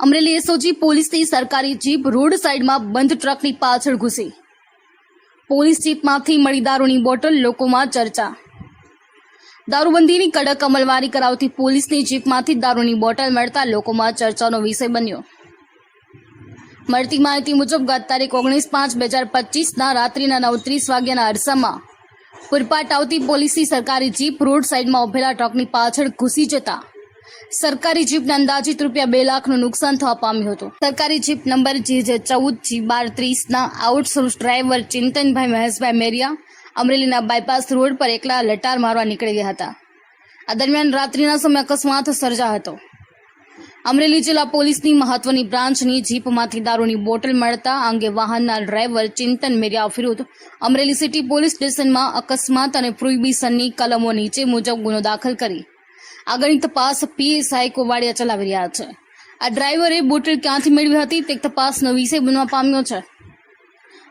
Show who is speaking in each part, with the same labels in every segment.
Speaker 1: Amreli SOG પોલીસની સરકારી jeep road સાઈડમાં બંધ ટ્રકની પાછળ ઘૂસી. પોલીસ જીપમાંથી મળી દારૂની બોટલ, લોકોમાં ચર્ચા. દારૂબંધીની કડક અમલવારી કરાવતી પોલીસની જીપમાંથી દારૂની બોટલ મળતા લોકોમાં ચર્ચાનો વિષય બન્યો. મળતી માહિતી મુજબ, ગત તારીખ ઓગણીસ પાંચ બે હજાર પચીસના રાત્રિના નવ ત્રીસ વાગ્યાના અરસામાં પૂરપાટ આવતી પોલીસની સરકારી જીપ રોડ સાઈડમાં ઉભેલા ટ્રકની પાછળ ઘૂસી જતા સરકારી જીપને અંદાજિત રૂપિયા બે લાખનું નુકસાન થવા પામ્યું હતું. સરકારી જીપ નંબર જી ચૌદ જી બાર ત્રીસના આઉટસોર્સ ડ્રાઈવર ચિંતનભાઈ મહેશભાઈ મેરિયા અમરેલીના બાયપાસ રોડ પર એકલા લટાર મારવા નીકળી ગયા હતા. આ દરમિયાન રાત્રિના સમયે અકસ્માત સર્જા હતો. અમરેલી જિલ્લા પોલીસની મહત્વની બ્રાન્ચની જીપમાંથી દારૂની બોટલ મળતા અંગે વાહનના ડ્રાઈવર ચિંતન મેરિયા વિરુદ્ધ અમરેલી સિટી પોલીસ સ્ટેશનમાં અકસ્માત અને પ્રોહિબિશનની કલમો નીચે મુજબ ગુનો દાખલ કરી આગળની તપાસ પીએસઆઈ કોવાડિયા ચલાવી રહ્યા છે. આ ડ્રાઈવરે બોટલ ક્યાંથી મેળવી હતી તે તપાસનો વિષય બનવા પામ્યો છે.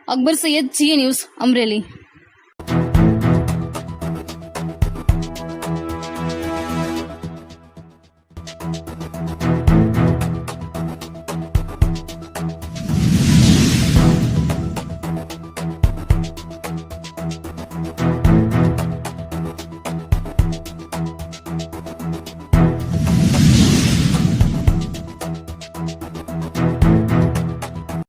Speaker 1: અકબર સૈયદ જીએ ન્યૂઝ, અમરેલી.